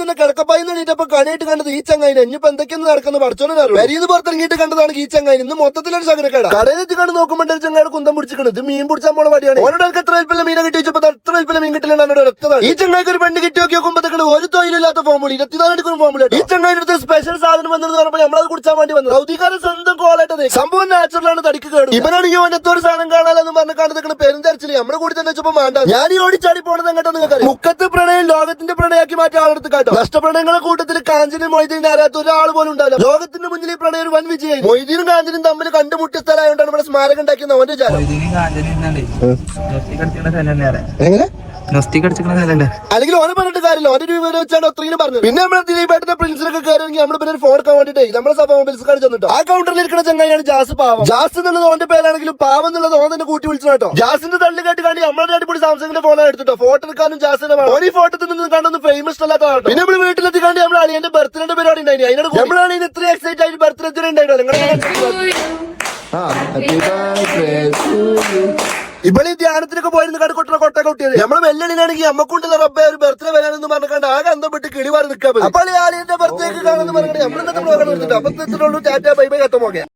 തന്നെ കിടക്കപ്പായി എണീറ്റപ്പോ കണിയിട്ട് കണ്ടത് ഈ ചങ്ങായിനെ. ഇനിയിപ്പോ എന്തൊക്കെയാണ് നടക്കുന്നത്? പഠിച്ചോനെ വരിന്ന് പുറത്തിറങ്ങിയിട്ട് കണ്ടതാണ് ഈ ചങ്ങായി. ഇന്ന് മൊത്തത്തിലൊരു ശകരക്കേട കടയിൽ എത്തി കണ്ട് നോക്കുമ്പോൾ ചങ്ങായിട്ട് ചങ്ങായി കുന്തം പിടിച്ചിട്ടുണ്ട് ഇത് മീൻ പിടിച്ചാൽ പോണ വടിയാണ് ഓനോട് എനിക്ക് എത്ര മീനെ കിട്ടി വെച്ചപ്പോ എത്ര വലിപ്പല്ല എന്നോട് ഒരൊറ്റതാണ് ഈ ചങ്ങായിക്ക് ഒരു പെണ്ണ് കിട്ടി നോക്കി നോക്കുമ്പോഴത്തേക്കാണ് ഒരു തൊഴിലില്ലാത്ത ഫോമുള്ള ഇരുപത്തിനാല് എടുക്കുന്ന ഫോമുള്ള ഈ ചങ്ങായിന്റെ സ്പെഷ്യൽ സാധനം വന്നെന്ന് പറഞ്ഞപ്പോൾ നമ്മളത് കുടിച്ചാൻ വേണ്ടി വന്നത്. സൗദിക്കാരൻ സ്വന്തം കോളായിട്ടത് സംഭവം നാച്ചുറൽ ആണ് തടിക്ക് കേടും. ഇവനാണ് ഈ ഒന്നത്തെ ഒരു സാധനം കാണാലെന്ന് പറഞ്ഞ് കാണുന്ന പെരുന്തരച്ചിൽ നമ്മുടെ കൂടി തന്നെ വെച്ചപ്പോ വേണ്ട. ഞാൻ ഈ ഓടിച്ചാടി പോണത് എങ്ങോട്ടാ നിങ്ങൾക്ക് മുക്കത്ത് പ്രണയം ലോകത്തിന്റെ പ്രണയാക്കി മാറ്റി ആളെടുത്ത് കാട്ടോ. നഷ്ടപ്രണയങ്ങളെ കൂട്ടത്തിൽ കാഞ്ചനും മൊയ്തീനും ആരാത്ത ഒരാൾ പോലും ഉണ്ടാവില്ല. ലോകത്തിന്റെ മുന്നിൽ ഈ പ്രണയം ഒരു വൻ വിജയം മൊയ്തീനും കാഞ്ചനും തമ്മിൽ കണ്ടുമുട്ടിയ സ്ഥലമായോണ്ടാണ് ഇവിടെ സ്മാരകം ഉണ്ടാക്കിയത് അവന്റെ വിചാരം. എങ്ങനെ? അല്ലെങ്കിൽ ഓനെ പറഞ്ഞിട്ട് കാര്യമില്ല. ഓരോ രൂപ വെച്ചാണ് ഒത്രയും പറഞ്ഞത്. പിന്നെ നമ്മുടെ ദിലീപേട്ടന്റെ പ്രിൻസിലൊക്കെ കയറിയെങ്കിൽ നമ്മൾ പിന്നെ ഒരു ഫോൺ എടുക്കാൻ വേണ്ടിട്ട് നമ്മളെ സഭ മൊബൈൽസ് കാണിച്ചു തന്നിട്ടോ? ആ കൗണ്ടറിൽ ഇരിക്കുന്ന ചങ്ങായിയാണ് ജാസ് പാവം. ജാസ് എന്നുള്ളത് ഓന്റെ പേരാണെങ്കിലും പാവം എന്നുള്ളത് ഓൻ തന്നെ കൂട്ടി വിളിച്ചു കേട്ടോ. ജാസിന്റെ തള്ളി കേട്ട് കാണി നമ്മുടെ അടിപൊളി സാംസങ്ങിന്റെ ഫോണാണ് എടുത്തിട്ടോ. ഫോട്ടോ എടുക്കാനും ജാസിന്റെ വേണം. ഓൻ ഈ ഫോട്ടോത്തിൽ നിന്ന് കണ്ടൊന്നും ഫേമസ് അല്ലാത്ത ആളാട്ടോ പിന്നെ നമ്മൾ വീട്ടിലെത്തി കണ്ടി നമ്മൾ അളിയന്റെ ബർത്ത്ഡേ പരിപാടി ഉണ്ടായി അതിനോട് നമ്മളാണ് ഇതിന് ഇത്ര എക്സൈറ്റ് ആയിട്ട് ബർത്ത്ഡേ ഉണ്ടായിട്ടോ. നിങ്ങളുടെ ഇവിടെ ഈ ധ്യാനത്തിനൊക്കെ പോയിരുന്നു കണ്ട് കൊട്ടണ കൊട്ട കൊട്ടിയത് നമ്മൾ വെല്ലണിനാണെങ്കിൽ അമ്മക്കുണ്ടല്ല റബ്ബെ ഒരു ബർത്ത്ഡേ വരാനെന്ന് പറഞ്ഞിട്ട് ആകെ അന്തം വിട്ട് കിളി മാറി നിൽക്കാൻ അപ്പോൾ ഈ ബർത്ത്ഡേക്ക് കാണുമെന്ന് പറഞ്ഞിട്ട് നമ്മൾ ഇന്നത്തെ പ്രോഗ്രാം എടുത്തിട്ട് അപ്പൊ ടാറ്റ ബൈ ബൈ കത്തമോക്കെ